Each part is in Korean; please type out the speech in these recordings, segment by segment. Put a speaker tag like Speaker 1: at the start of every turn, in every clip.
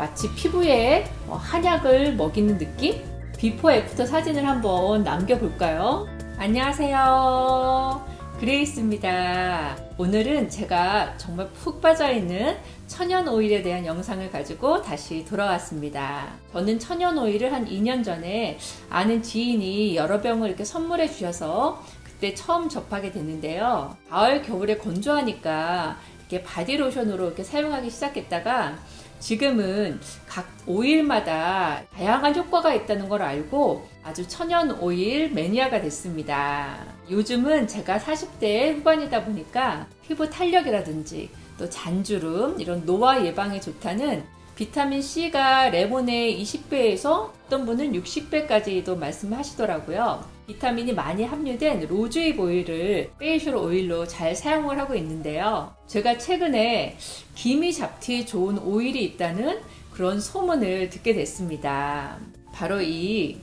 Speaker 1: 마치 피부에 어, 한약을 먹이는 느낌? 비포 애프터 사진을 한번 남겨볼까요? 안녕하세요. 그레이스입니다. 오늘은 제가 정말 푹 빠져있는 천연 오일에 대한 영상을 가지고 다시 돌아왔습니다. 저는 천연 오일을 한 2년 전에 아는 지인이 여러 병을 이렇게 선물해 주셔서 그때 처음 접하게 됐는데요. 가을, 겨울에 건조하니까 이렇게 바디로션으로 이렇게 사용하기 시작했다가 지금은 각 오일마다 다양한 효과가 있다는 걸 알고 아주 천연 오일 매니아가 됐습니다. 요즘은 제가 40대 후반이다 보니까 피부 탄력이라든지 또 잔주름 이런 노화 예방에 좋다는 비타민 C가 레몬의 20배에서 어떤 분은 60배까지도 말씀하시더라고요. 비타민이 많이 함유된 로즈잎 오일을 페이셜 오일로 잘 사용을 하고 있는데요. 제가 최근에 기미 잡티에 좋은 오일이 있다는 그런 소문을 듣게 됐습니다. 바로 이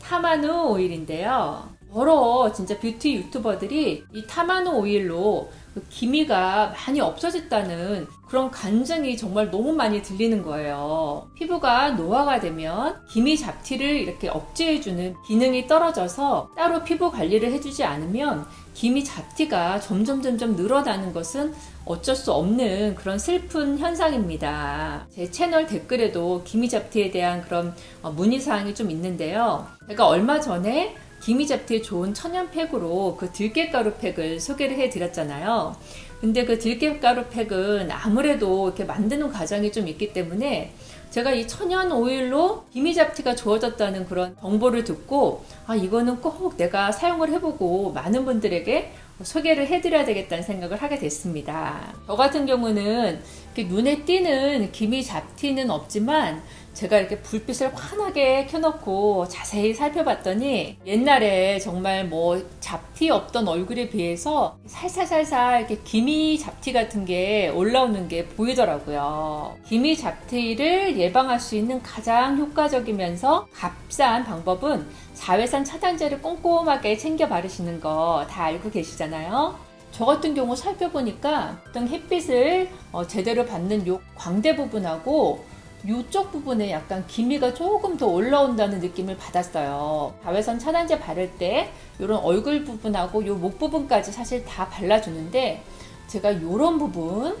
Speaker 1: 타마누 오일인데요. 여러 진짜 뷰티 유튜버들이 이 타마누 오일로 그 기미가 많이 없어졌다는 그런 간증이 정말 너무 많이 들리는 거예요. 피부가 노화가 되면 기미 잡티를 이렇게 억제해주는 기능이 떨어져서 따로 피부 관리를 해주지 않으면 기미 잡티가 점점 점점 늘어나는 것은 어쩔 수 없는 그런 슬픈 현상입니다. 제 채널 댓글에도 기미 잡티에 대한 그런 어, 문의사항이 좀 있는데요. 제가 얼마 전에 기미 잡티에 좋은 천연팩으로 그 들깨가루 팩을 소개를 해드렸잖아요. 근데 그 들깨가루 팩은 아무래도 이렇게 만드는 과정이 좀 있기 때문에 제가 이 천연 오일로 기미 잡티가 좋아졌다는 그런 정보를 듣고 아 이거는 꼭 내가 사용을 해보고 많은 분들에게 소개를 해드려야 되겠다는 생각을 하게 됐습니다. 저 같은 경우는 눈에 띄는 기미 잡티는 없지만 제가 이렇게 불빛을 환하게 켜놓고 자세히 살펴봤더니 옛날에 정말 뭐 잡티 없던 얼굴에 비해서 살살살살 이렇게 기미 잡티 같은 게 올라오는 게 보이더라고요. 기미 잡티를 예방할 수 있는 가장 효과적이면서 값싼 방법은 자외선 차단제를 꼼꼼하게 챙겨 바르시는 거 다 알고 계시잖아요. 저 같은 경우 살펴보니까 어떤 햇빛을 어, 제대로 받는 요 광대 부분하고 이쪽 부분에 약간 기미가 조금 더 올라온다는 느낌을 받았어요. 자외선 차단제 바를 때 이런 얼굴 부분하고 요 목 부분까지 사실 다 발라주는데 제가 이런 부분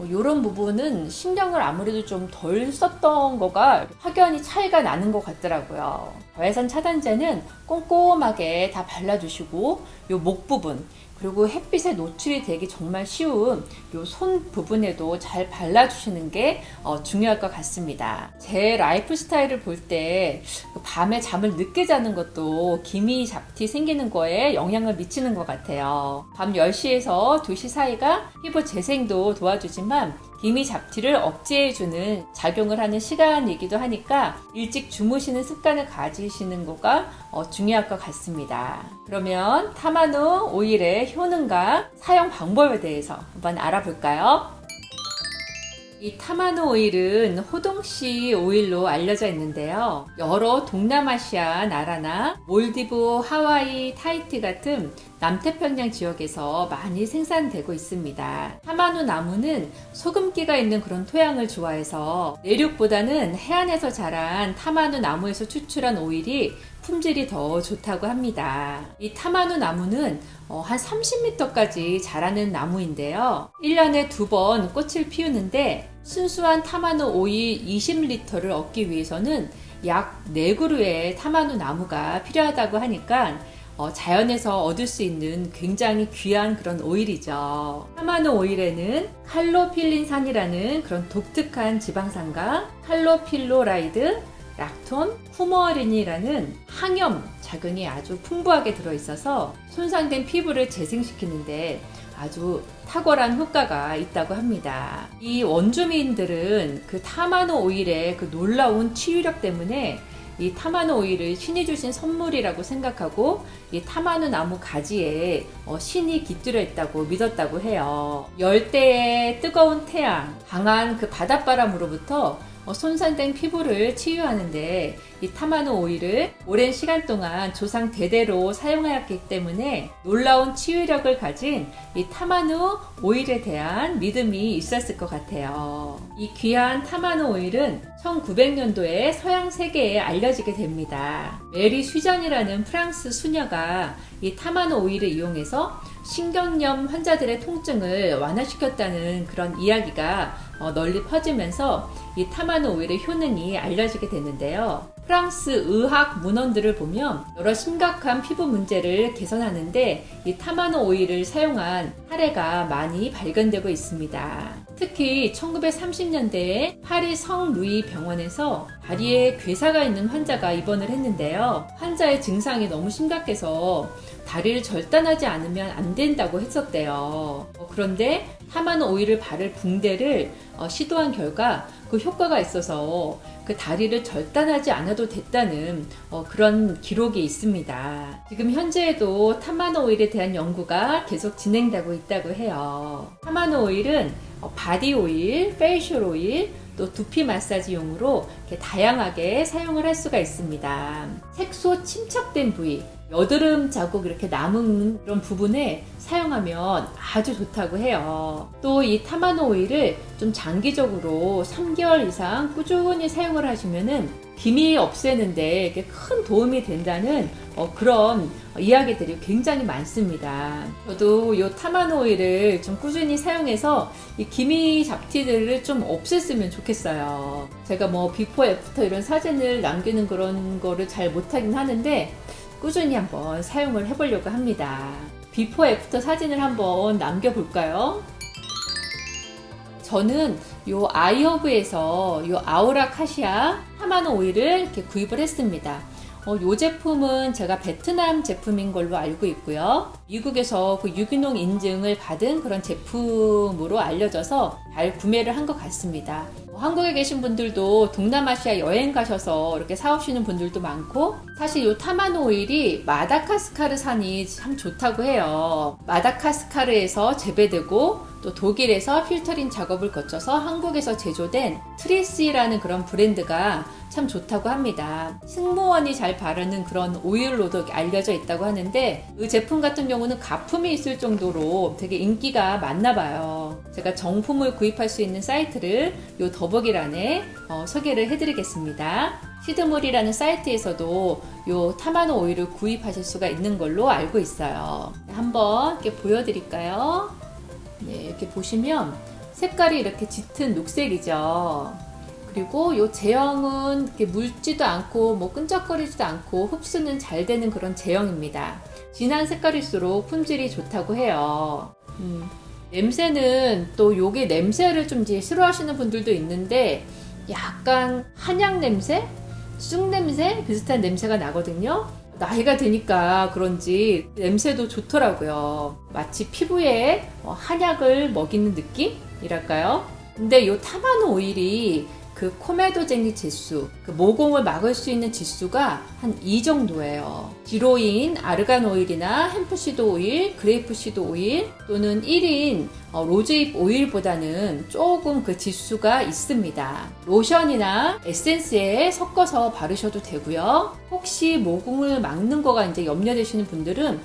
Speaker 1: 이런 부분은 신경을 아무래도 좀 덜 썼던 거가 확연히 차이가 나는 것 같더라고요. 자외선 차단제는 꼼꼼하게 다 발라주시고 요목 부분 그리고 햇빛에 노출이 되기 정말 쉬운 요손 부분에도 잘 발라주시는 게 어, 중요할 것 같습니다. 제 라이프 스타일을 볼 때 밤에 잠을 늦게 자는 것도 기미 잡티 생기는 거에 영향을 미치는 것 같아요. 밤 10시에서 2시 사이가 피부 재생도 도와주지만 기미 잡티를 억제해주는 작용을 하는 시간이기도 하니까 일찍 주무시는 습관을 가지시는 거가 어, 중요할 것 같습니다. 그러면 타마누 오일의 효능과 사용 방법에 대해서 한번 알아볼까요? 이 타마누 오일은 호동씨 오일로 알려져 있는데요. 여러 동남아시아 나라나 몰디브, 하와이, 타이티 같은 남태평양 지역에서 많이 생산되고 있습니다. 타마누 나무는 소금기가 있는 그런 토양을 좋아해서 내륙보다는 해안에서 자란 타마누 나무에서 추출한 오일이 품질이 더 좋다고 합니다. 이 타마누 나무는 어, 한 30m까지 자라는 나무인데요. 1년에 두 번 꽃을 피우는데 순수한 타마누 오일 20리터를 얻기 위해서는 약 4그루의 타마누 나무가 필요하다고 하니까 어, 자연에서 얻을 수 있는 굉장히 귀한 그런 오일이죠. 타마누 오일에는 칼로필린산이라는 그런 독특한 지방산과 칼로필로라이드, 락톤, 쿠머린이라는 항염 작용이 아주 풍부하게 들어있어서 손상된 피부를 재생시키는데 아주 탁월한 효과가 있다고 합니다. 이 원주민들은 그 타마노 오일의 그 놀라운 치유력 때문에 이 타마누 오일을 신이 주신 선물이라고 생각하고 이 타마누 나무 가지에 어, 신이 깃들어 있다고 믿었다고 해요. 열대의 뜨거운 태양, 강한 그 바닷바람으로부터 어, 손상된 피부를 치유하는데 이 타마노 오일을 오랜 시간 동안 조상 대대로 사용하였기 때문에 놀라운 치유력을 가진 이 타마노 오일에 대한 믿음이 있었을 것 같아요. 이 귀한 타마노 오일은 1900년도에 서양 세계에 알려지게 됩니다. 메리 슈전이라는 프랑스 수녀가 이 타마노 오일을 이용해서 신경염 환자들의 통증을 완화시켰다는 그런 이야기가 어, 널리 퍼지면서 이 타마노 오일의 효능이 알려지게 됐는데요. 프랑스 의학 문헌들을 보면 여러 심각한 피부 문제를 개선하는데 이 타마노 오일을 사용한 사례가 많이 발견되고 있습니다. 특히 1930년대에 파리 성 루이 병원에서 다리에 괴사가 있는 환자가 입원을 했는데요. 환자의 증상이 너무 심각해서 다리를 절단하지 않으면 안 된다고 했었대요. 어, 그런데 타마노 오일을 바를 붕대를 어, 시도한 결과 그 효과가 있어서 그 다리를 절단하지 않아도 됐다는 어, 그런 기록이 있습니다. 지금 현재에도 타마노 오일에 대한 연구가 계속 진행되고 있다고 해요. 타마노 오일은 어, 바디 오일, 페이셜 오일, 또 두피 마사지용으로 이렇게 다양하게 사용을 할 수가 있습니다. 색소 침착된 부위, 여드름 자국 이렇게 남은 그런 부분에 사용하면 아주 좋다고 해요. 또 이 타마노 오일을 좀 장기적으로 3개월 이상 꾸준히 사용을 하시면은 기미 없애는데 큰 도움이 된다는 어, 그런 이야기들이 굉장히 많습니다. 저도 이 타마노 오일을 좀 꾸준히 사용해서 이 기미 잡티들을 좀 없앴으면 좋겠어요. 제가 뭐 비포 애프터 이런 사진을 남기는 그런 거를 잘 못하긴 하는데 꾸준히 한번 사용을 해보려고 합니다. 비포 애프터 사진을 한번 남겨볼까요? 저는 요 아이허브에서 요 아우라 카시아 타마노 오일을 이렇게 구입을 했습니다. 어, 이 제품은 제가 베트남 제품인 걸로 알고 있고요. 미국에서 그 유기농 인증을 받은 그런 제품으로 알려져서 잘 구매를 한 것 같습니다. 뭐 한국에 계신 분들도 동남아시아 여행 가셔서 이렇게 사오시는 분들도 많고 사실 이 타마노 오일이 마다카스카르산이 참 좋다고 해요. 마다카스카르에서 재배되고 또 독일에서 필터링 작업을 거쳐서 한국에서 제조된 트리스라는 그런 브랜드가 참 좋다고 합니다. 승무원이 잘 바르는 그런 오일로도 알려져 있다고 하는데 이 제품 같은 경우는 가품이 있을 정도로 되게 인기가 많나 봐요. 제가 정품을 구입할 수 있는 사이트를 이 더보기란에 어, 소개를 해드리겠습니다. 시드몰이라는 사이트에서도 이 타마노 오일을 구입하실 수가 있는 걸로 알고 있어요. 한번 이렇게 보여드릴까요? 네, 이렇게 보시면 색깔이 이렇게 짙은 녹색이죠. 그리고 이 제형은 이렇게 묽지도 않고 뭐 끈적거리지도 않고 흡수는 잘 되는 그런 제형입니다. 진한 색깔일수록 품질이 좋다고 해요. 음, 냄새는 또 요게 냄새를 좀 이제 싫어하시는 분들도 있는데 약간 한약 냄새, 쑥 냄새 비슷한 냄새가 나거든요. 나이가 드니까 그런지 냄새도 좋더라고요. 마치 피부에 어, 한약을 먹이는 느낌이랄까요? 근데 이 타마노 오일이 그 코메도제니 지수, 그 모공을 막을 수 있는 지수가 한 2 정도예요. 지로인 아르간 오일이나 햄프시드 오일, 그레이프시드 오일 또는 1인 어, 로즈잎 오일보다는 조금 그 지수가 있습니다. 로션이나 에센스에 섞어서 바르셔도 되고요. 혹시 모공을 막는 거가 이제 염려되시는 분들은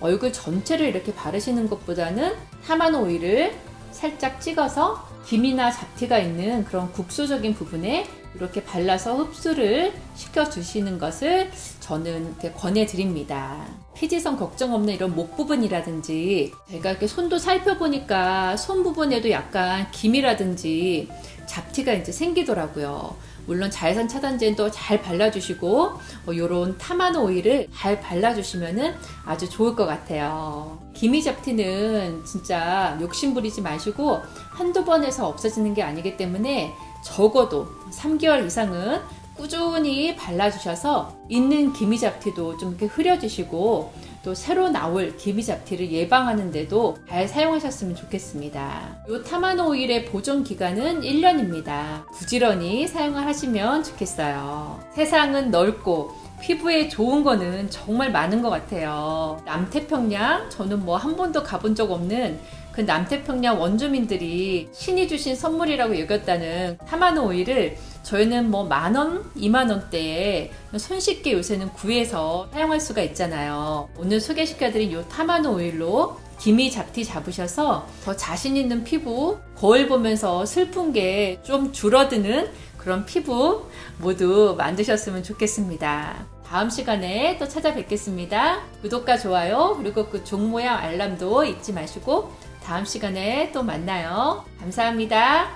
Speaker 1: 얼굴 전체를 이렇게 바르시는 것보다는 타마노 오일을 살짝 찍어서 김이나 잡티가 있는 그런 국소적인 부분에 이렇게 발라서 흡수를 시켜주시는 것을 저는 권해드립니다. 피지성 걱정 없는 이런 목 부분이라든지 제가 이렇게 손도 살펴보니까 손 부분에도 약간 김이라든지 잡티가 이제 생기더라고요. 물론 자외선 차단제도 잘 발라주시고 이런 어, 타마노 오일을 잘 발라주시면 아주 좋을 것 같아요. 기미 잡티는 진짜 욕심 부리지 마시고 한두 번에서 없어지는 게 아니기 때문에 적어도 3개월 이상은 꾸준히 발라주셔서 있는 기미 잡티도 좀 이렇게 흐려지시고 또 새로 나올 기미 잡티를 예방하는 데도 잘 사용하셨으면 좋겠습니다. 이 타마노 오일의 보존 기간은 1년입니다. 부지런히 사용을 하시면 좋겠어요. 세상은 넓고 피부에 좋은 거는 정말 많은 것 같아요. 남태평양 저는 뭐 한 번도 가본 적 없는 그 남태평양 원주민들이 신이 주신 선물이라고 여겼다는 타마노 오일을 저희는 뭐 만 원, 이만 원대에 손쉽게 요새는 구해서 사용할 수가 있잖아요. 오늘 소개시켜드린 이 타마노 오일로 기미 잡티 잡으셔서 더 자신 있는 피부, 거울 보면서 슬픈 게 좀 줄어드는 그런 피부 모두 만드셨으면 좋겠습니다. 다음 시간에 또 찾아뵙겠습니다. 구독과 좋아요, 그리고 그 종 모양 알람도 잊지 마시고 다음 시간에 또 만나요. 감사합니다.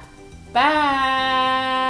Speaker 1: 바이.